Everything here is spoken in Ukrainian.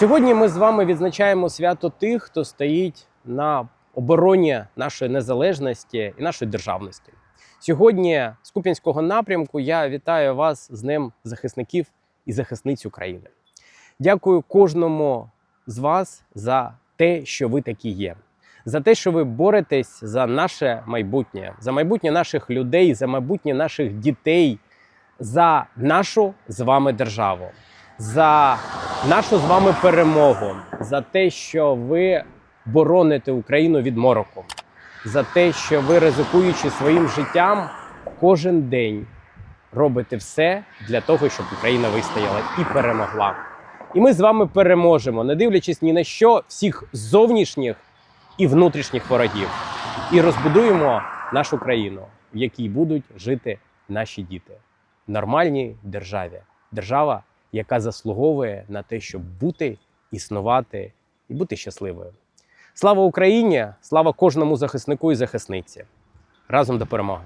Сьогодні ми з вами відзначаємо свято тих, хто стоїть на обороні нашої незалежності і нашої державності. Сьогодні з Куп'янського напрямку я вітаю вас з Днем захисників і захисниць України. Дякую кожному з вас за те, що ви такі є, за те, що ви боретесь за наше майбутнє, за майбутнє наших людей, за майбутнє наших дітей, за нашу з вами державу, за нашу з вами перемогу, за те, що ви бороните Україну від мороку, за те, що ви ризикуючи своїм життям кожен день робите все для того, щоб Україна вистояла і перемогла. І ми з вами переможемо, не дивлячись ні на що всіх зовнішніх і внутрішніх ворогів, і розбудуємо нашу країну, в якій будуть жити наші діти в нормальній державі. Держава, яка заслуговує на те, щоб бути, існувати і бути щасливою. Слава Україні! Слава кожному захиснику і захисниці! Разом до перемоги!